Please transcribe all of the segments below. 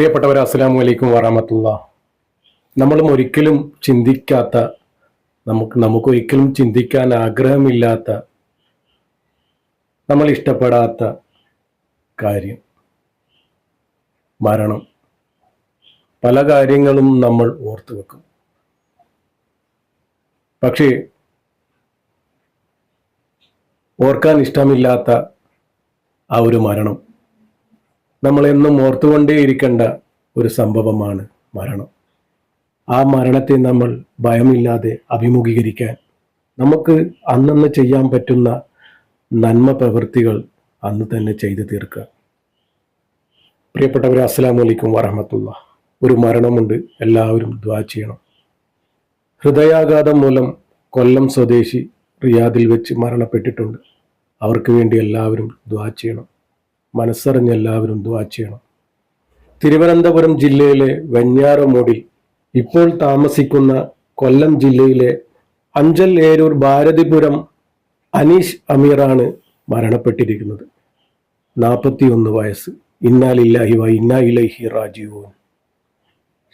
പ്രിയപ്പെട്ടവർ അസ്സാം വലൈക്കും വറഹമത്തുള്ള. നമ്മളും ഒരിക്കലും ചിന്തിക്കാത്ത നമുക്ക് നമുക്കൊരിക്കലും ചിന്തിക്കാൻ ആഗ്രഹമില്ലാത്ത നമ്മൾ ഇഷ്ടപ്പെടാത്ത കാര്യം. മരണം. പല കാര്യങ്ങളും നമ്മൾ ഓർത്തു വെക്കും. പക്ഷേ ഓർക്കാൻ ഇഷ്ടമില്ലാത്ത ആ ഒരു മരണം നമ്മളെന്നും ഓർത്തുകൊണ്ടേയിരിക്കേണ്ട ഒരു സംഭവമാണ് മരണം. ആ മരണത്തെ നമ്മൾ ഭയമില്ലാതെ അഭിമുഖീകരിക്കാൻ നമുക്ക് അന്നന്ന് ചെയ്യാൻ പറ്റുന്ന നന്മ പ്രവൃത്തികൾ അന്ന് തന്നെ ചെയ്തു തീർക്കുക. പ്രിയപ്പെട്ടവരെ അസ്സാം വലൈക്കും വറഹമത്തുള്ള. ഒരു മരണമുണ്ട് എല്ലാവരും ദ്വാ ചെയ്യണം. ഹൃദയാഘാതം മൂലം കൊല്ലം സ്വദേശി റിയാദിൽ വെച്ച് മരണപ്പെട്ടിട്ടുണ്ട്. അവർക്ക് വേണ്ടി എല്ലാവരും ദ്വാ ചെയ്യണം. മനസ്സറിഞ്ഞ് എല്ലാവരും ദ്വാ ചെയ്യണം. തിരുവനന്തപുരം ജില്ലയിലെ വെഞ്ഞാറമൂടി ഇപ്പോൾ താമസിക്കുന്ന കൊല്ലം ജില്ലയിലെ അഞ്ചൽ ഏരൂർ ഭാരതിപുരം അനീഷ് അമീറാണ് മരണപ്പെട്ടിരിക്കുന്നത്. നാൽപ്പത്തിയൊന്ന് വയസ്സ്. ഇന്നാലില്ലാഹി വ ഇന്നാ ഇലൈഹി റാജിഊൻ.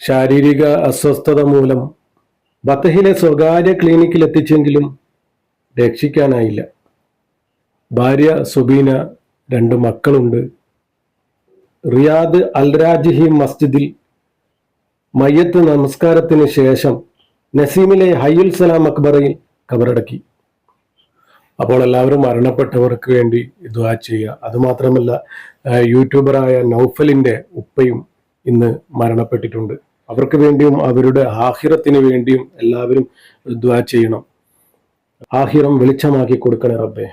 ശാരീരിക അസ്വസ്ഥത മൂലം ബത്തഹിലെ സ്വകാര്യ ക്ലിനിക്കിൽ എത്തിച്ചെങ്കിലും രക്ഷിക്കാനായില്ല. ഭാര്യ സുബീന രണ്ട് മക്കളുണ്ട്. റിയാദ് അൽരാജിഹി മസ്ജിദിൽ മയ്യത്ത് നമസ്കാരത്തിന് ശേഷം നസീമിലെ ഹയ്യുൽ സലാം അക്ബറയിൽ കബറടക്കി. അപ്പോൾ എല്ലാവരും മരണപ്പെട്ടവർക്ക് വേണ്ടി ദുആ ചെയ്യുക. അതുമാത്രമല്ല യൂട്യൂബറായ നൗഫലിന്റെ ഉപ്പയും ഇന്ന് മരണപ്പെട്ടിട്ടുണ്ട്. അവർക്ക് വേണ്ടിയും അവരുടെ ആഹിറത്തിന് വേണ്ടിയും എല്ലാവരും ദുആ ചെയ്യണം. ആഹിറം വെളിച്ചമാക്കി കൊടുക്കണേ റബ്ബേ.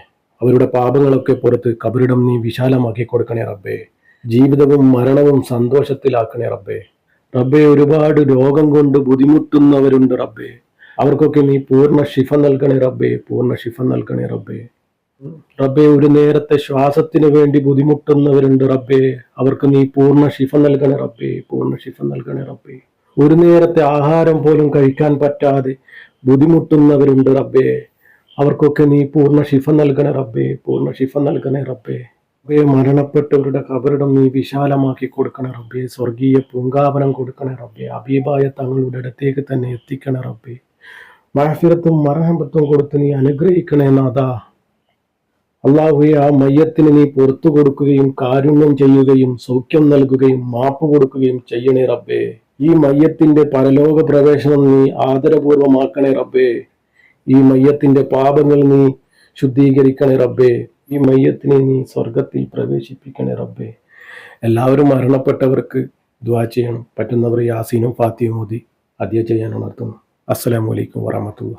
അവരുടെ പാപങ്ങളൊക്കെ പുറത്ത് കബറിടം നീ വിശാലമാക്കി കൊടുക്കണേ റബ്ബേ. ജീവിതവും മരണവും സന്തോഷത്തിലാക്കണേ റബ്ബേ. റബ്ബേ ഒരുപാട് രോഗം കൊണ്ട് ബുദ്ധിമുട്ടുന്നവരുണ്ട് റബ്ബേ. അവർക്കൊക്കെ നീ പൂർണ ശിഫ നൽകണേ റബ്ബേ പൂർണ ശിഫ നൽകണേ റബ്ബേ. റബ്ബേ ഒരു നേരത്തെ ശ്വാസത്തിന് വേണ്ടി ബുദ്ധിമുട്ടുന്നവരുണ്ട് റബ്ബേ. അവർക്ക് നീ പൂർണ ശിഫ നൽകണേ റബ്ബേ പൂർണ ശിഫ നൽകണേ റബ്ബേ. ഒരു നേരത്തെ ആഹാരം പോലും കഴിക്കാൻ പറ്റാതെ ബുദ്ധിമുട്ടുന്നവരുണ്ട് റബ്ബേ. അവർക്കൊക്കെ നീ പൂർണ ശിഫ നൽകണേ റബ്ബേ പൂർണ ശിഫ നൽകണേ റബ്ബേ. റബ്ബേ മരണപ്പെട്ടവരുടെ കബറിടം നീ വിശാലമാക്കി കൊടുക്കണേ റബ്ബേ. സ്വർഗീയ പൂങ്കാവനം കൊടുക്കണേ റബ്ബേ. അബീബായ തങ്ങളുടെ അടുത്തേക്ക് തന്നെ എത്തിക്കണേ റബ്ബേ. മഹഫിരത്തും മറഹമ്പത്തും കൊടുത്ത് നീ അനുഗ്രഹിക്കണേ നാഥാ. അള്ളാഹുയെ ആ മയ്യത്തിന് നീ പുറത്തു കൊടുക്കുകയും കാരുണ്യം ചെയ്യുകയും സൗഖ്യം നൽകുകയും മാപ്പ് കൊടുക്കുകയും ചെയ്യണേ റബ്ബേ. ഈ മയ്യത്തിന്റെ പരലോക പ്രവേശനം നീ ആദരപൂർവമാക്കണേ റബ്ബേ. ഈ മയ്യത്തിന്റെ പാപങ്ങൾ നീ ശുദ്ധീകരിക്കണേ റബ്ബേ. ഈ മയ്യത്തിനെ നീ സ്വർഗത്തിൽ പ്രവേശിപ്പിക്കണേ റബ്ബേ. എല്ലാവരും മരണപ്പെട്ടവർക്ക് ദ്വാ ചെയ്യണം. പറ്റുന്നവർ യാസീനും ഫാത്തിയും മോദി അദ്യ ചെയ്യാൻ ഉണർത്തുന്നു. അസ്സലാമലൈക്കും വറഹമത്തുള്ള